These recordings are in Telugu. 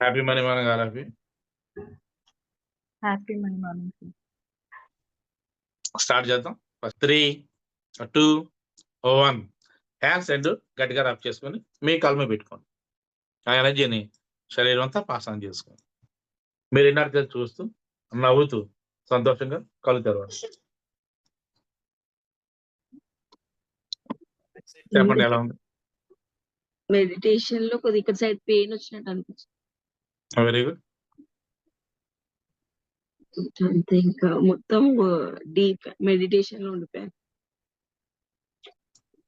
హ్యాపీ మనీ మన గారు happy happy money morning start చేద్దాం. త్రీ టూ వన్ హ్యాండ్స్ రెండు గట్టిగా రబ్ చేసుకొని మీ మీద పెట్టుకోండి. ఆ ఎనర్జీని శరీరం అంతా పాస్ ఆన్ చేసుకోండి. మీరు ఇన్నర్ చూస్తూ నవ్వుతూ సంతోషంగా కళ్ళు తెరవండి. చెప్పండి ఎలా ఉంది? మెడిటేషన్లో కొద్ది ఇక్కడ సైడ్ పెయిన్ వచ్చినట్టు అనిపించింది వెరీ గుడ్ అంతే ఇంకా మొత్తం డీప్ మెడిటేషన్లో ఉండిపోయాను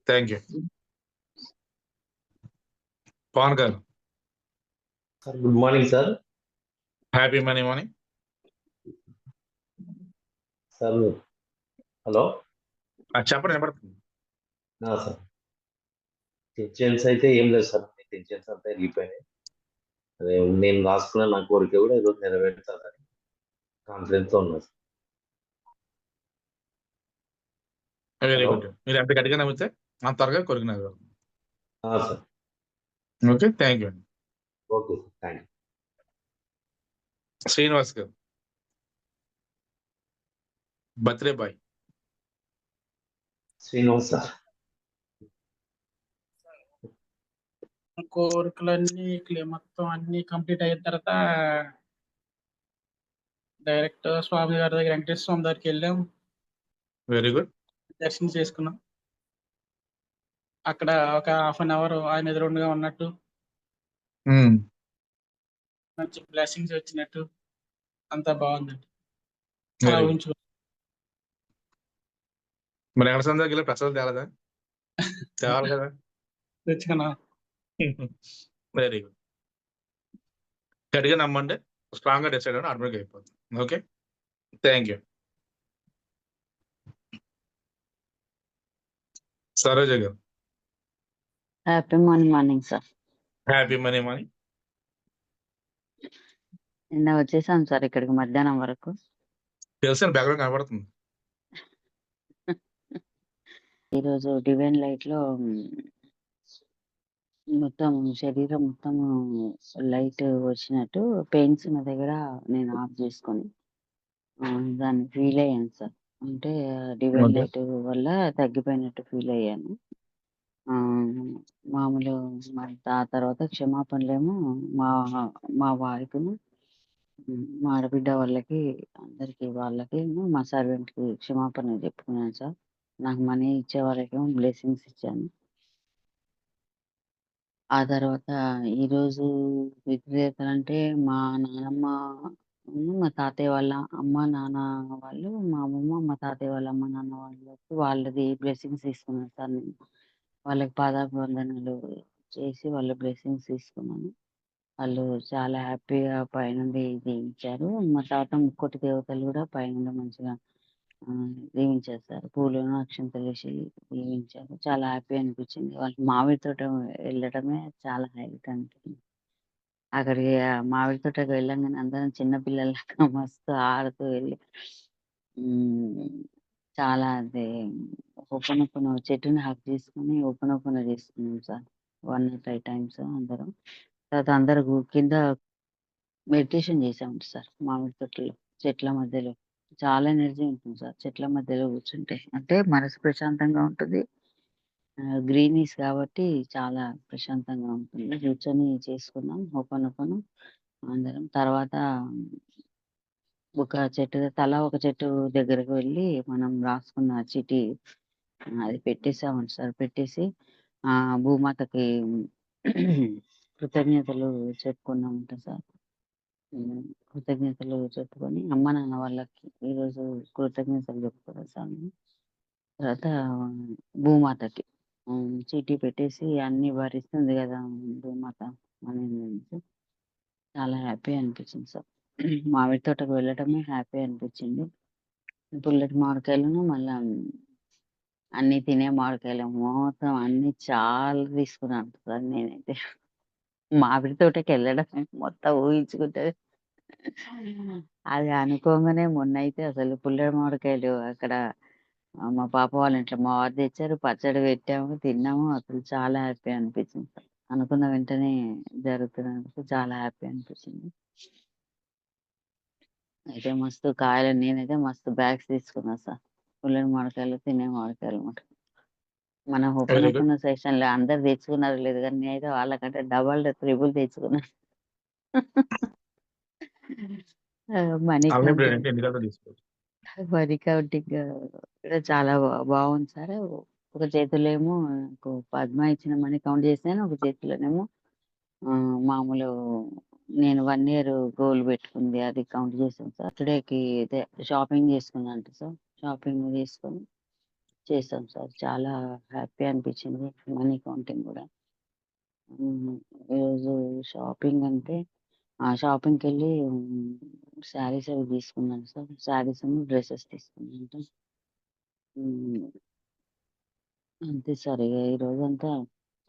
థ్యాంక్ యూ పవన్ గారు sir good morning sir happy money morning sir hello చెప్పండి వినపడుతుంది. ఆ, సార్ టెన్షన్స్ అయితే ఏం లేదు సార్ టెన్షన్స్ అంతా వెళ్ళిపోయినాయి. నేను రాసుకున్న నా కోరిక కూడా ఈరోజు నెరవేరుతానని కాన్ఫిడెన్స్తో ఉన్నా సార్ వెరీ Hello. గుడ్ మీరు ఎంత గట్టిగా నమ్మితే అంత త్వరగా కొరికినారు ఆ, సార్ ఓకే థ్యాంక్ యూ అండి. Okay sir thank you Srinivas గారు. Birthday boy. శ్రీనివాస్ సార్ కోరికలన్నీ క్లియర్ మొత్తం అన్ని కంప్లీట్ అయిన తర్వాత డైరెక్ట్ స్వామి గారి దగ్గర వెంకటేశ్వర స్వామి దగ్గరికి వెళ్ళాం. Very good. దర్శనం చేసుకున్నాం. అక్కడ ఒక హాఫ్ అన్ అవర్ ఆయన ఎదురుండగా ఉన్నట్టు. మంచి బ్లెస్సింగ్స్ వచ్చినట్టు. అంతా బాగుందండి. మరి ఎక్కడ వెళ్ళి ప్రసాదం తేలదా? తేవాలి కదా? తెచ్చుకున్నాం. వెరీ గుడ్ గట్టిగా నమ్మండి స్ట్రాంగ్గా డిసైడ్ అవ్వండి ఆటోమేటిక్ అయిపోతుంది. ఓకే థ్యాంక్ యూ సరోజ గారు. Happy morning morning sir happy money money నిన్న వచ్చేసాం సార్ ఇక్కడికి మధ్యాహ్నం వరకు. తెలిసిన బ్యాక్గ్రౌండ్ కనబడుతుంది. ఈరోజు డివైన్ లైట్లో మొత్తం శరీరం మొత్తం లైట్ వచ్చినట్టు పెయిన్స్ ఉన్న దగ్గర నేను ఆఫ్ చేసుకొని ఆ, దాన్ని ఫీల్ అయ్యాను సార్. అంటే Okay. లైట్ వల్ల తగ్గిపోయినట్టు ఫీల్ అయ్యాను. ఆ, మామూలు మరి ఆ తర్వాత క్షమాపణలేమో మా మా వారికును మా ఆడబిడ్డ వాళ్ళకి అందరికి వాళ్ళకి మా సర్వెంట్కి క్షమాపణ చెప్పుకున్నాను సార్. నాకు మనీ ఇచ్చే వాళ్ళకేమో బ్లెస్సింగ్స్ ఇచ్చాను. ఆ తర్వాత ఈరోజు విక్రేతలు అంటే మా నానమ్మ మా తాతయ్య వాళ్ళ అమ్మ నాన్న వాళ్ళు మా అమ్మమ్మ మా తాతయ్య వాళ్ళ అమ్మ నాన్న వాళ్ళకి వాళ్ళది బ్లెస్సింగ్స్ తీసుకున్నాను సార్ నేను. వాళ్ళకి పాదాభివందనలు చేసి వాళ్ళ బ్లెస్సింగ్స్ తీసుకున్నాను. వాళ్ళు చాలా హ్యాపీగా పైనుండి ఇచ్చారు మా తాత ముక్కోటి దేవతలు కూడా పైనుండి మంచిగా ఆ, సార్ పూలను అక్షంతలు వేసి దీవించారు. చాలా హ్యాపీ అనిపించింది. వాళ్ళు మామిడి తోట వెళ్ళడమే చాలా హైలైట్ అనిపించింది. అక్కడికి మామిడి తోటకి వెళ్ళంగానే అందరం చిన్న పిల్లలకి మస్తు ఆడుతూ వెళ్ళి చాలా అది ఓపెన్ ఓపెన్ చెట్టుని హక్ చేసుకుని ఓపెన్ ఓపెన్ చేసుకున్నాం సార్. వన్ ఫైవ్ టైమ్స్ అందరం. తర్వాత అందరు కింద మెడిటేషన్ చేసాం సార్ మామిడి తోటలో చెట్ల మధ్యలో. చాలా ఎనర్జీ ఉంటుంది సార్. చెట్ల మధ్యలో కూర్చుంటే. అంటే మనసు ప్రశాంతంగా ఉంటుంది. గ్రీనీస్ కాబట్టి చాలా ప్రశాంతంగా ఉంటుంది. కూర్చొని చేసుకున్నాం. Open open. అందరం. తర్వాత ఒక చెట్టు తల ఒక చెట్టు దగ్గరకు వెళ్ళి మనం రాసుకున్న చిటి అది పెట్టేసామండి సార్. పెట్టేసి ఆ భూమాతకి కృతజ్ఞతలు చెప్పుకున్నామంట సార్. కృతజ్ఞతలు చెప్పుకొని అమ్మ నాన్న వాళ్ళకి ఈరోజు కృతజ్ఞతలు చెప్పుకోవాలి సార్ తర్వాత భూమాతకి చీటీ పెట్టేసి అన్ని భరిస్తుంది కదా భూమాత అని చాలా హ్యాపీ అనిపించింది సార్. మామిడి తోటకు వెళ్ళటమే హ్యాపీ అనిపించింది. పుల్లటి మామిడికాయలను మళ్ళా అన్ని తినే మామిడికాయలు మొత్తం అన్ని చాలా తీసుకున్నాను సార్ నేనైతే. మామిడి తోటకి వెళ్ళడం మొత్తం ఊహించుకుంటే అది అనుకోగానే మొన్న అయితే అసలు పుల్లటి మామిడికాయలు అక్కడ మా పాప వాళ్ళ ఇంట్లో మా వారు తెచ్చారు పచ్చడి పెట్టాము తిన్నాము అసలు చాలా హ్యాపీ అనిపించింది అనుకున్న వెంటనే జరుగుతున్నందుకు చాలా హ్యాపీ అనిపించింది. అయితే మస్తు కాయలు నేనైతే మస్తు బ్యాగ్స్ తీసుకున్నా సార్. పుల్లటి మామిడికాయలు, తినే మామిడికాయలు మాట. మన వెరీ గుడ్. ఓపెన్ సెషన్‌లో అందరూ తెచ్చుకున్నారో లేదో గానీ నేనైతే వాళ్ళకంటే డబల్, ట్రిపుల్ తెచ్చుకున్నా. ఆ! మనీ కౌంటింగ్ అంటే ఎన్ని గంటలు తీసుకోవచ్చు. మనీ కౌంటింగ్ కూడా చాలా బా బాగుంది సార్. ఒక చేతిలో ఏమో నాకు పద్మ ఇచ్చిన మనీ కౌంట్ చేశాను. ఒక చేతిలోనేమో ఆహ్, మామూలు నేను 1 ఇయర్ గోల్ పెట్టుకుంది అది కౌంట్ చేశాను సార్. టుడేకి ఇదే షాపింగ్ చేసుకున్నానంట సార్. షాపింగ్ చేసుకొని చేశాం సార్. చాలా హ్యాపీ అనిపించింది మనీ కౌంటింగ్ గూడా. హ్మ్. ఈరోజు షాపింగ్ అంటే ఆ షాపింగ్‌కి వెళ్ళి శారీస్ అవి తీసుకున్నాను సార్. శారీసును, డ్రెసెస్ తీసుకున్నాను హ్మ్. అంతే సార్ ఇగ ఈ రోజంతా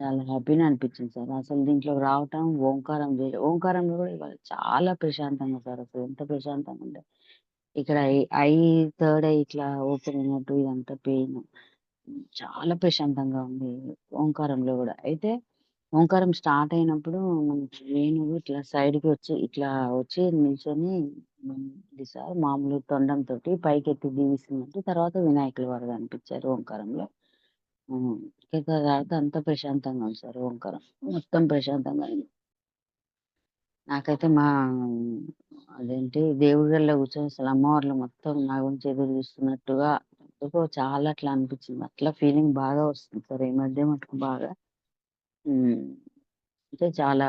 చాలా హ్యాపీనే అనిపించింది సార్. అసలు దీంట్లోకి రావటం, ఓంకారం జే ఓంకారంలో గూడా ఇవాళ చాలా ప్రశాంతంగా సార్ అసలు ఎంత ప్రశాంతంగా ఉండే. ఇక్కడ ఐ ఐ థర్డ్ ఐ ఇట్లా ఓపెన్ అయినట్టు ఇదంతా పెయిన్. చాలా ప్రశాంతంగా ఉంది ఓంకారంలో గూడా. అయితే ఓంకారం స్టార్ట్ అయినప్పుడు మనకి వేణువు ఇట్లా సైడ్‌కి వచ్చి ఇట్లా వచ్చి నిల్చొని హ్మ్, ఇది సార్ మామూలు తొండంతోటి పైకెత్తి దీవిస్తున్నట్టు తర్వాత వినాయకుల వారు కనిపించారు ఓంకారంలో. హ్మ్. ఇక తర్వాత అంతా ప్రశాంతంగా ఉంది సార్ ఓంకారం. మొత్తం ప్రశాంతంగా అయింది. నాకైతే మా అదేంటి దేవుడి గదిలో కూర్చొని అసలు అమ్మవార్లు మొత్తం నా గురించి ఎదురు చూస్తున్నట్టుగా ఎందుకో చాలా అట్లా అనిపించింది. అట్లా ఫీలింగ్ బాగా వస్తుంది సార్ ఈ మధ్య మటుకు బాగా. హ్మ్. అంటే చాలా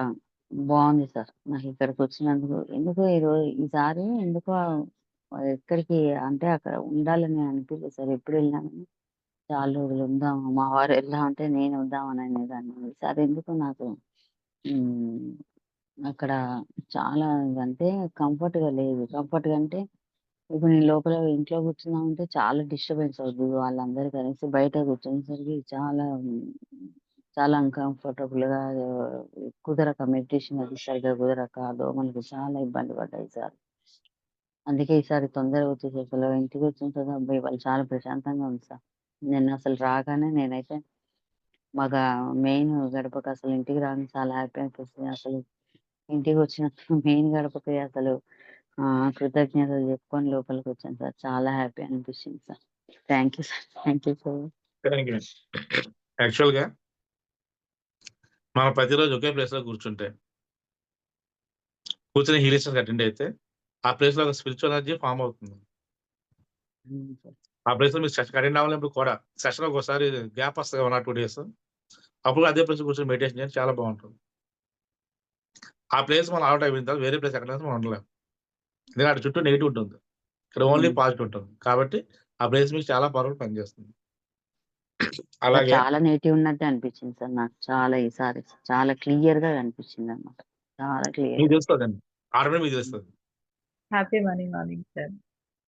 బావుంది సార్. నాకు ఇక్కడికొచ్చినందుకు ఎందుకో ఈరో ఈసారి ఎందుకో ఎక్కడికి అంటే అక్కడ ఉండాలని అనిపియలేదు సార్. ఎప్పుడు వెళ్ళినా చాలా రోజులు ఉందాం మా వారు వెళ్దామంటే నేను వద్దామని అనేదాన్ని. ఈసారి ఎందుకో నాకు హ్మ్. అక్కడ చాలా అంటే కంఫర్ట్‌గా లేదు. కంఫర్ట్‌గా అంటే ఇప్పుడు నేను లోపల ఇంట్లో కూర్చున్నామంటే చాలా డిస్టర్బెన్స్ అవుద్ది. వాళ్ళందరూ కలిసి బయట కూర్చునేసరికి చాలా చాలా చాలా అన్‌కంఫర్టబుల్‌గా కుదరక మెడిటేషన్ అది సరిగ్గా కుదరక దోమలకి చాలా ఇబ్బంది పడ్డా ఈసారి. అందుకే ఈసారి తొందరగా వచ్చేసి అసలు ఇంటికొచ్చిన తర్వాత అబ్బా! ఇవాళ చాలా ప్రశాంతంగా ఉంది సార్. నిన్నసలు రాగానే నేనైతే మగ మెయిన్ గడపకి అసలు ఇంటికి రాగానే చాలా హ్యాపీ అనిపిస్తుంది. అసలు ఇంటికొచ్చినప్పుడు మెయిన్ గడపకి అసలు ఆహ్, కృతజ్ఞతలు చెప్పుకొని లోపలికొచ్చాను సార్. చాలా హ్యాపీ అనిపించింది sir. Thank you sir. Thank you sir. Thank you. యాక్చువల్‌గా మనం ప్రతిరోజు ఒకే ప్లేస్‌లో కూర్చుంటే కూర్చొని హీలింగ్ సెషన్‌కి అటెండ్ అయితే ఆ ప్లేస్‌లో ఒక స్పిరిచువల్ ఎనర్జీ ఫార్మ్ అవుతుంది. ఆ ప్లేస్‌లో మీరు సెషన్‌కి అటెండ్ అవ్వలేనప్పుడు కూడా సెషన్‌కి ఒకసారి గ్యాప్ వస్తది 1 ఆర్ 2 డేస్. అప్పుడు అదే ప్లేస్‌లో కూర్చొని మెడిటేషన్ చేయండి చాలా బావుంటుంది. ఆ ప్లేస్ మనం అలవాటు అయిపోయిన తర్వాత వేరే ప్లేస్ ఎక్కడైనా మనం ఉండలేం. ఎందుకంటే అటు చుట్టూ నెగెటివ్ ఉంటుంది. ఇక్కడ ఓన్లీ. పాజిటివ్ ఉంటుంది. కాబట్టి ఆ ప్లేస్ మీకు చాలా పవర్‌ఫుల్ పనిచేస్తుంది. అలాగే చాలా నెగెటివ్ ఉన్నట్టే అనిపించింది సార్ నాకు. చాలా ఈసారి చాలా క్లియర్‌గా కనిపించిందన్నమాట. చాలా మీకు క్లియర్‌గా. తెలుస్తదండి. ఆటోమేటిక్ మీకు. తెలుస్తది. Happy money morning sir.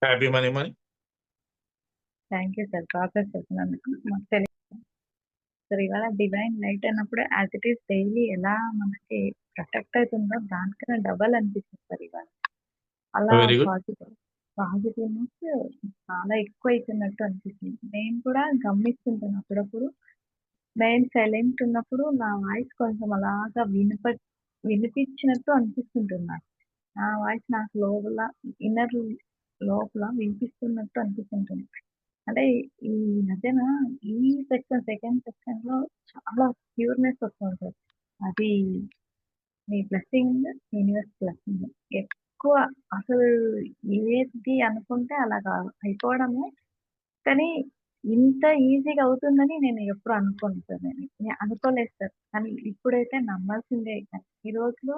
Happy money money. Thank you sir. Process చెప్పినందుకు. మాకు తెలీదు. సార్ ఇవాళ డివైన్ లైట్ అన్నప్పుడు యాజ్ ఇట్ ఈస్ డైలీ ఎలా మనకి ప్రొటెక్ట్ అయితుందో దానికన్నా డబల్ అనిపించింది సార్ ఇవాళ. అలా వెరీ గుడ్. పాజిటివ్ పాజిటివ్‌నెస్ చాలా ఎక్కువ అయితున్నట్టు అనిపిస్తుంది నేను కూడా గమనిస్తుంటాను అప్పుడప్పుడు. నేను సైలెంట్ ఉన్నప్పుడు నా వాయిస్ కొంచెం అలాగా వినప వినిపించినట్టు అనిపిస్తుంటుంది నాకు. నా వాయిస్ నాకు లోపల ఇన్నర్ లోపల వినిపిస్తున్నట్టు అనిపిస్తుంటుంది. అంటే ఈ మధ్యన ఈ సెకండ్, సెకండ్ సెక్షన్‌లో చాలా ప్యూర్‌నెస్ వస్తుంది సార్. అది మీ బ్లెస్సింగ్, యూనివర్స్ బ్లెస్సింగ్. ఎక్కువ అసలు ఏది అనుకుంటే అలాగా అయిపోవడమే. కానీ ఇంత ఈజీగా అవుతుందని నేను ఎప్పుడు అనుకోను సార్ నేను. నేను అనుకోలేదు సార్. కానీ ఇప్పుడైతే నమ్మాల్సిందే. ఈ రోజులు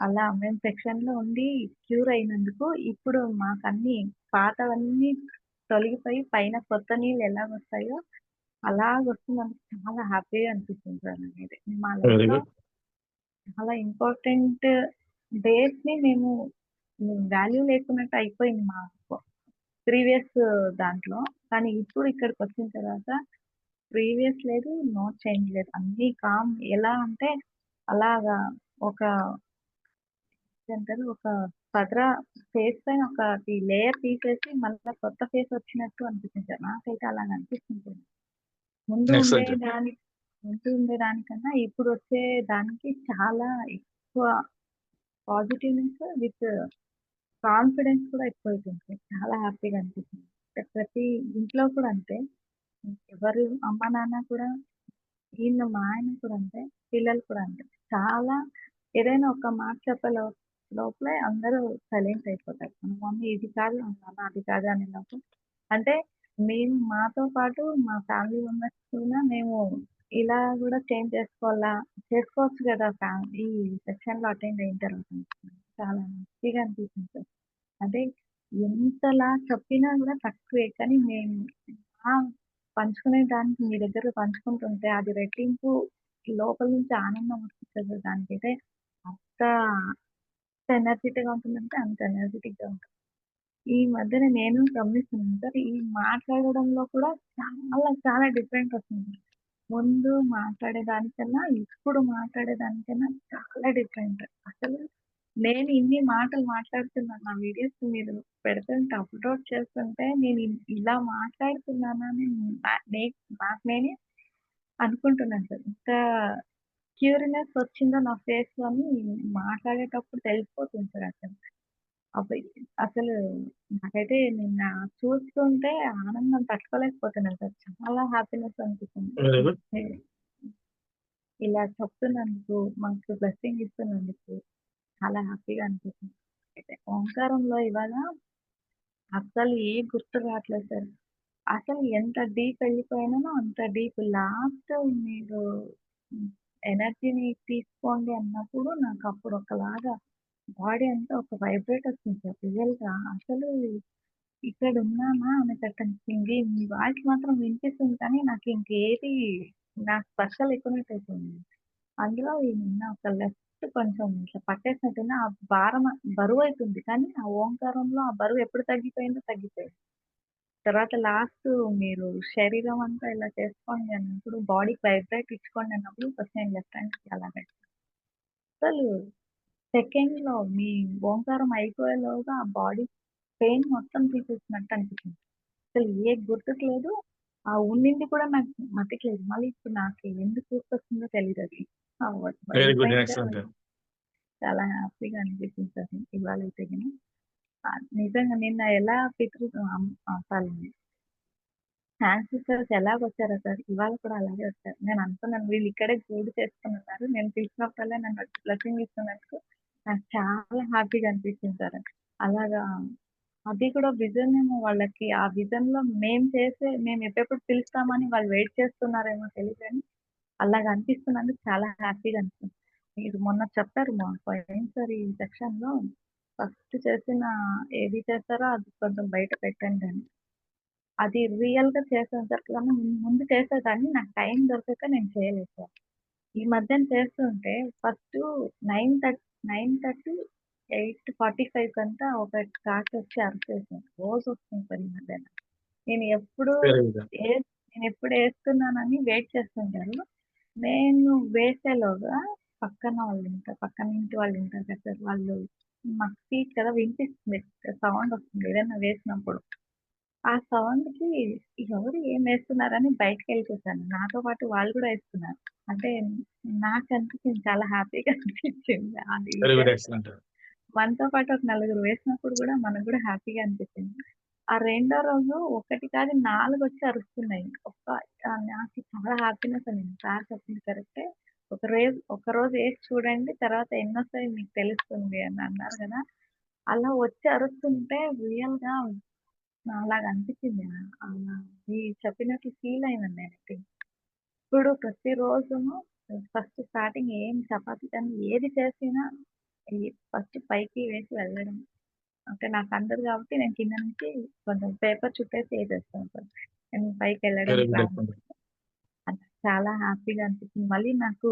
అలా మేము సెక్షన్‌లో ఉండి క్యూర్ అయినందుకు ఇప్పుడు మాకన్నీ పాతవన్నీ తొలగిపోయి పైన కొత్త నీళ్ళు ఎలాగొస్తాయో అలాగొస్తున్నందుకు చాలా హ్యాపీగా అనిపిస్తుంది సార్ నాకైతే. మా వెరీ లైఫ్‌లో గుడ్. చాలా ఇంపార్టెంట్ డేస్‌ని మేము వాల్యూ లేకున్నట్టు అయిపోయింది మాకు. ప్రీవియస్ దాంట్లో. కానీ ఇప్పుడు ఇక్కడికొచ్చిన తర్వాత ప్రీవియస్ లేదు, నో చేంజ్ లేదు. అన్నీ కామ్ ఎలా అంటే అలాగా ఒక ఏమంటారు ఒక పదర ఫేస్ పైన ఒకటి లేయర్ తీసేసి మళ్ళా కొత్త ఫేస్ వచ్చినట్టు అనిపించింది సార్. నాకైతే అలాగ అనిపిస్తుంది. ముందు ఉండే. దాని ముందు ఉండే దానికన్నా ఇప్పుడు వచ్చే దానికి చాలా ఎక్కువ పాజిటివ్నెస్ విత్ కాన్ఫిడెన్స్ కూడా ఎక్కువైతుంది చాలా హ్యాపీగా అనిపిస్తుంది. అంటే ప్రతి ఇంట్లో కూడా అంతే. ఎవరు అమ్మ నాన్న కూడా ఈయన మా ఆయన కూడా అంతే. పిల్లలు కూడా అంతే. చాలా ఏదైనా ఒక మాట చెప్పే లోపలే అందరూ సైలెంట్ అయిపోతారు. మన మమ్మీ ఇది కాదు నాన్న అది కాదు అనే లోపు అంటే మేము మాతో పాటు మా ఫ్యామిలీ మెంబర్స్ కూడా మేము ఇలా కూడా చేంజ్ చేసుకోవాలా? చేసుకోవచ్చు కదా ఫ్యా- ఈ సెక్షన్లో అటెండ్ అయిన తర్వాత. చాలా మంచిగా అనిపిస్తుంది. సార్ అంటే ఎంతలా చెప్పినా కూడా తక్కువే కానీ మేము ఆ పంచుకునే దానికి మీ దగ్గర పంచుకుంటుంటే అది రెట్టింపు లోపల నుంచి ఆనందం వస్తుంది. కదా దానికైతే అంత ఎనర్జెటిక్గా ఉంటుందంటే అంత ఎనర్జెటిక్గా ఉంటుంది. ఈ మధ్యన నేను గమనిస్తున్నాను సార్ ఈ మాట్లాడడంలో కూడా చాలా చాలా డిఫరెంట్ వస్తుంది. ముందు మాట్లాడే దానికన్నా ఇప్పుడు మాట్లాడే దానికన్నా చాలా డిఫరెంట్ అసలు నేను ఇన్ని మాటలు మాట్లాడుతున్నాను నా వీడియోస్ మీరు పెడుతుంటే అప్లోడ్ చేస్తుంటే నేను ఇలా మాట్లాడుతున్నానని నా- నే- నాకు నేనే అనుకుంటున్నాను సార్. ఇంత క్యూరినెస్ వచ్చిందో నా ఫేస్లోని మాట్లాడేటప్పుడు తెలిసిపోతుంది సార్ అసలు. అసలు నాకైతే నిన్న చూస్తుంటే ఆనందం తట్టుకోలేకపోతున్నాను సార్. చాలా హ్యాపీనెస్ అనిపిస్తుంది. వెరీ గుడ్ ఇలా చెప్తున్నందుకు మాకు బ్లెస్సింగ్ ఇస్తున్నందుకు చాలా హ్యాపీగా అనిపిస్తుంది. అయితే ఓంకారంలో ఇవాళ అసలు ఏ గుర్తు రావట్లేదు సార్. అసలు ఎంత డీప్ వెళ్ళిపోయినానో అంత డీప్ లాస్ట్ మీరు ఎనర్జీని తీసుకోండి అన్నప్పుడు నాకు అప్పుడు ఒకలాగా బాడీ అంతా ఒక వైబ్రేట్ వస్తుంది సార్. రియల్గా అసలు ఇక్కడ ఉన్నామా అనేటట్టు అనిపించింది. మీ వాయిస్ మాత్రం వినిపిస్తుంది కానీ నాకు ఇంకేది నా స్పర్శ లేకున్నట్టు అయిపోయింది. అందులో నిన్న ఒక లెఫ్ట్ కొంచెం ఇట్లా పట్టేసినట్టుగా ఆ భారం బరువు అవుతుంది కానీ ఆ ఓంకారంలో ఆ బరువు ఎప్పుడు తగ్గిపోయిందో తగ్గిపోయింది. తర్వాత లాస్ట్ మీరు శరీరం అంతా ఇలా చేసుకోండి అన్నప్పుడు బాడీకి వైబ్రేట్ ఇచ్చుకోండి అన్నప్పుడు ఫస్ట్ నేను లెఫ్ట్ హ్యాండ్కి అలా పెట్టాను అసలు సెకండ్లో మీ ఓంకారం అయిపోయేలోగా ఆ బాడీ పెయిన్ మొత్తం తీసేసినట్టు అనిపించింది అసలు ఏ గుర్తుకు లేదు. ఆ ఉన్నింది కూడా నాకు మతికి లేదు. మళ్ళీ ఇప్పుడు నాకు ఎందుకు గుర్తొస్తుందో తెలియదు అది. Very good excellent sir. చాలా హ్యాపీగా అనిపించింది సార్ ఇవాళ అయితే నిజంగా నిన్న ఎలా పితృ హ్యాండ్ సిస్టర్స్ ఎలాగ వచ్చారో సార్ ఇవాళ కూడా అలాగే వచ్చారు. నేను అనుకున్నాను వీళ్ళు ఇక్కడే గూడు చేసుకున్నారు. నేను పిలిచినప్పుడల్లా నన్ను బ్లెస్సింగ్ ఇస్తున్నందుకు నాకు చాలా హ్యాపీగా అనిపించింది సార్. అలాగా అది కూడా విజన్ ఏమో వాళ్ళకి ఆ విజన్లో మేము చేసే మేము ఎప్పుడెప్పుడు పిలుస్తామని వాళ్ళు వెయిట్ చేస్తున్నారేమో తెలియదు కానీ అలాగ అనిపిస్తున్నందుకు చాలా హ్యాపీగా అనిపిస్తుంది. మీరు మొన్న చెప్పారు మా పోయినసారి ఈ సెక్షన్లో ఫస్ట్ చేసిన ఏది చేస్తారో అది కొంచెం బయట పెట్టండి అని. అది రియల్గా చేసాను సార్ కానీ ముందు- చేసేదాన్ని నాకు టైం దొరకక నేను చేయలేదు సార్. ఈ మధ్యన చేస్తుంటే first nine thirty nine thirty eight forty five కంతా ఒక కాకి వచ్చి అరిచేసాను రోజు వస్తుంది సార్ ఈ మధ్యన నేను ఎప్పుడు నేను ఎప్పుడు వేస్తున్నానని వెయిట్ చేస్తుంటారు. నేను వేసేలోగా పక్కన వాళ్ళు ఉంటారు పక్కన ఇంటి వాళ్ళు ఉంటారు కదా సార్. వాళ్ళు మాకు స్పీచ్ కదా వినిపిస్తుంది సౌండ్ వస్తుంది ఏదైనా వేసినప్పుడు. ఆ సౌండ్కి ఎవరు ఏం వేస్తున్నారని బయటకు వెళ్ళి చూసాను నాతో పాటు వాళ్ళు కూడా వేస్తున్నారు. అంటే నాకు అనిపించింది చాలా హ్యాపీగా అనిపించింది అది మనతో పాటు ఒక నలుగురు వేసినప్పుడు కూడా మనకు కూడా హ్యాపీగా అనిపించింది ఆ రెండో రోజు ఒకటి కాదు నాలుగు వచ్చి అరుస్తున్నాయి. ఒక్క నాకు చాలా హ్యాపీనెస్ అండి. సార్ చెప్పింది కరెక్టే ఒక రోజు ఒక రోజు వేసి చూడండి తర్వాత ఎన్ని వస్తాయి మీకు తెలుస్తుంది అని అన్నారు కదా. అలా వచ్చి అరుస్తుంటే రియల్గా అలాగ అనిపించింది. అలా ఈ చెప్పినట్లు ఫీల్ అయిందండి నేనైతే ఇప్పుడు ప్రతిరోజును ఫస్ట్ స్టార్టింగ్ ఏం చపాతీ కానీ ఏది చేసినా ఫస్ట్ పైకి వేసి వెళ్ళడం. అంటే నాకు అందరు కాబట్టి నేను కింద నుంచి కొంచెం పేపర్ చుట్టేసి వేసేస్తాను సార్. నేను పైకి వెళ్ళడం గుడ్ ప్రారంభిస్తాను. అది చాలా హ్యాపీగా అనిపించింది మళ్ళీ నాకు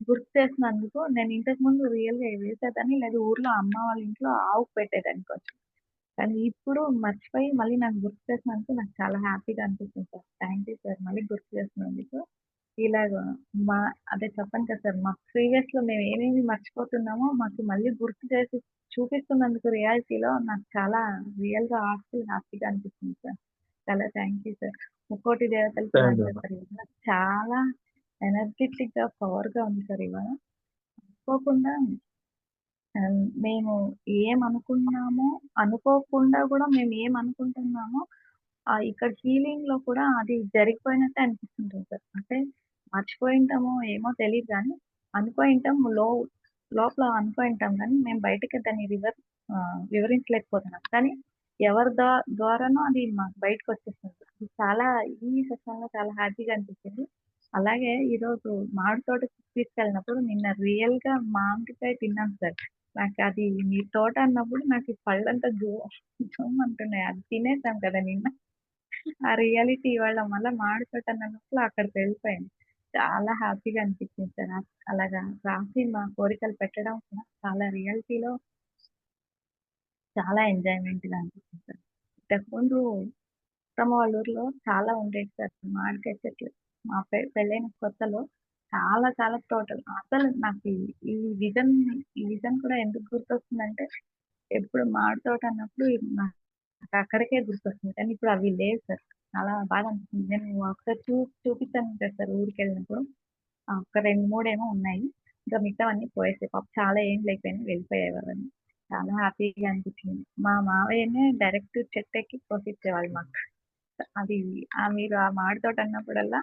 గుర్తు చేసినందుకు నేను ఇంతకు ముందు రియల్గా వేసేదాన్ని లేదా ఊర్లో అమ్మ వాళ్ళ ఇంట్లో ఆవుకు పెట్టేదాన్ని కొంచెం. కానీ ఇప్పుడు మర్చిపోయి మళ్ళీ నాకు గుర్తు చేసినందుకు నాకు చాలా హ్యాపీగా అనిపిస్తుంది సార్. థ్యాంక్ యూ సార్ మళ్ళీ గుర్తు చేసినందుకు. ఇలాగ మా అదే చెప్పండి కదా సార్ మా ప్రీవియస్లో మేము ఏమేమి మర్చిపోతున్నామో మాకు మళ్ళీ గుర్తు చేసి చూపిస్తున్నందుకు రియాలిటీలో నాకు చాలా రియల్గా హార్ట్ఫుల్ హ్యాపీగా అనిపిస్తుంది సార్ చాలా థ్యాంక్ యూ సార్ ముక్కోటి దేవతలకి Thank you. వందనాలు సార్. చాలా ఎనర్జెటిక్‌గా, పవర్‌గా ఉంది సార్ ఇవాళ. అనుకోకుండా ఆహ్, మేము ఏమనుకున్నామో, అనుకోకుండా కూడా మేము ఏమనుకుంటున్నామో ఆహ్, ఇక్కడ హీలింగ్‌లో కూడా అది జరిగిపోయినట్టే అనిపిస్తుంటుంది సార్. అంటే మర్చిపోయుంటామో ఏమో తెలీదు గానీ, అనుకోయుంటాం లో లోపల అనుకోయుంటాం గానీ, మేము బయటకి దాన్ని రివర్ ఆహ్, వివరించలేకపోతున్నాం. కానీ ఎవరి దా ద్వారానో అది మాకు బయటకొచ్చేస్తుంది. ఇది చాలా ఈ సెషన్‌లో చాలా హ్యాపీగా అనిపించింది. అలాగే ఈరోజు మామిడి తోటకి తీసుకెళ్ళినప్పుడు నిన్న రియల్‌గా మామిడికాయ తిన్నాను సార్. నాకది మీ తోట అన్నప్పుడు నాకు ఈ పళ్ళంతా జూ అంటున్నాయి అది తినేసాం కదా నిన్న. ఆ రియాలిటీ ఇవాళ మళ్ళా మామిడి తోట అన్నప్పుడు అక్కడికి వెళ్ళిపోయింది చాలా హ్యాపీగా అనిపించింది సార్. నాకు అలాగా రాసి మా కోరికలు పెట్టడం కూడా చాలా రియాలిటీలో చాలా ఎంజాయ్‌మెంట్‌గా అనిపించింది సార్. ఇంతకుముందు అత్తమ్మ వాళ్ళ ఊర్లో చాలా ఉండేవి సార్ మామిడికాయ చెట్లు. మా పె పెళ్ళైన కొత్తలో చాలా చాలా తోటలు. అసలు నాకు ఈ ఈ విజన్ ఈ విజన్ కూడా ఎందుకు గుర్తొస్తుందంటే, ఎప్పుడు మామిడి తోట అన్నప్పుడు నాకు అక్కడికే గుర్తొస్తుంది. కానీ ఇప్పుడు అవి లేవు సార్. చాలా బాధ అనిపిస్తుంది. నేను ఒకసారి చూ చూపిస్తాను కదా సార్ ఊరికెళ్ళినప్పుడు. వెళ్ళినప్పుడు ఒక 2, 3 ఏమో ఉన్నాయి. ఇంకా మిగతావన్నీ పోయేసాయి. పాప చాలా ఏం లేకపోయినా వెళ్ళిపోయాయి అవన్నీ. చాలా హ్యాపీగా అనిపించింది. మా మావయ్యనే డైరెక్ట్ చెట్టెక్కి కోసిచ్చేవాళ్ళు మాకు. అది మీరు ఆ మామిడి తోట అన్నప్పుడల్లా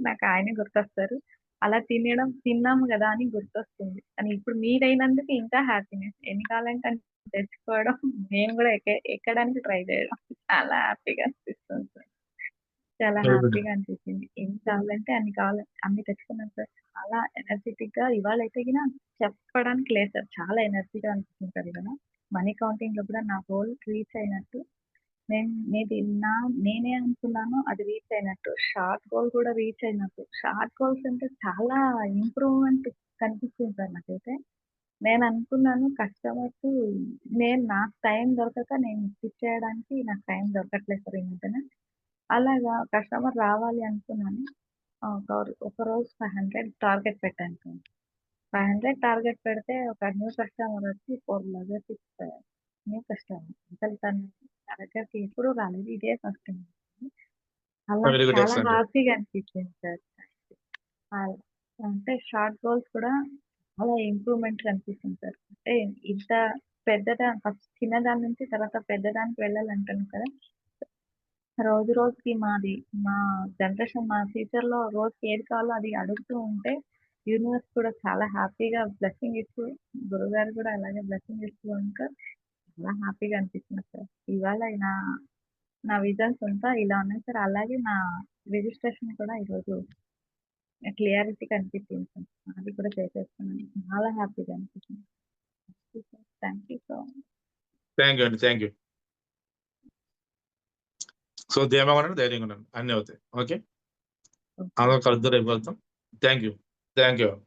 నాకు ఆయనే గుర్తొస్తారు. అలా తినడం తిన్నాము కదా అని గుర్తొస్తుంది. కానీ ఇప్పుడు మీరైనందుకు ఇంకా హ్యాపీనెస్. ఎన్ని కావాలంటే తెచ్చుకోవడం, మేము గూడా ఎక్కే ఎక్కడానికి ట్రై చేయడం. చాలా హ్యాపీగా అనిపిస్తుంది సార్. చాలా. హ్యాపీగా అనిపించింది. ఎన్ని కావాలంటే అన్ని కావాలి అన్ని తెచ్చుకున్నాం సార్. చాలా ఎనర్జిటిక్‌గా ఇవాళైతే గిన చెప్పడానికి లేదు సార్. చాలా ఎనర్జీగా అనిపిస్తుంది సార్ ఇవాళ. మనీ కౌంటింగ్‌లో కూడా నా గోల్ రీచ్ అయినట్టు, నేను నేది నా నేనే అనుకున్నానో అది రీచ్ అయినట్టు, షార్ట్ గోల్ కూడా రీచ్ అయినట్టు. షార్ట్ గోల్స్ అంటే చాలా ఇంప్రూవ్‌మెంట్ కనిపించింది సార్ నాకైతే. నేను అనుకున్నాను కస్టమర్స్ నేను నాకు టైం దొరకక నేను స్టిచ్ చేయడానికి నాకు టైం దొరకట్లేదు సార్ ఈ మధ్యన. అలాగా కస్టమర్ రావాలి అనుకున్నాను. ఆహ్, ఒక ఒకరోజు 500 టార్గెట్ పెట్టాను సార్. 500 టార్గెట్ పెడితే ఒక న్యూ కస్టమర్ వచ్చి 4 బ్లౌజెస్ ఇచ్చారు. New customer. అసలు తను నా దగ్గరికి ఎప్పుడూ రాలేదు. ఇదే ఫస్ట్ టైమ్. అలా వెరీ గుడ్. చాలా ఎక్సలెంట్. హ్యాపీగా అనిపించింది సార్. అంటే షార్ట్ గోల్స్ కూడా చాలా ఇంప్రూవ్‌మెంట్ కనిపిస్తుంది సార్. అంటే ఇంత పెద్దదా ఫస్ట్ చిన్నదాని నుంచి తర్వాత పెద్దదానికి వెళ్ళాలంటాను కదా! రోజు రోజుకి మాది మా జనరేషన్ మా ఫ్యూచర్‌లో రోజుకి ఏది కావాలో అది అడుగుతూ ఉంటే, యూనివర్స్ కూడా చాలా హ్యాపీగా బ్లెస్సింగ్ ఇస్తూ, గురువుగారు కూడా అలాగే బ్లెస్సింగ్ ఇస్తూ ఉంటే చాలా హ్యాపీగా అనిపిస్తుంది సార్. ఇవాళ నా నా విజన్స్ అంతా ఇలా ఉన్నాయి సార్. అలాగే నా రిజిస్ట్రేషన్ కూడా ఈరోజు క్లియారిటీ కనిపించింది. అది కూడా చేసేసుకున్నాను. చాలా హ్యాపీగా అనిపించింది. Thank you so much. Thank you అండి. Thank you. సో ధీమాగా ఉండండి. ధైర్యంగా ఉండండి. అన్నీ అవుతాయి. ఓకే. అందరం కలుద్దాం. రేపు కలుద్దాం. Thank you. Thank you.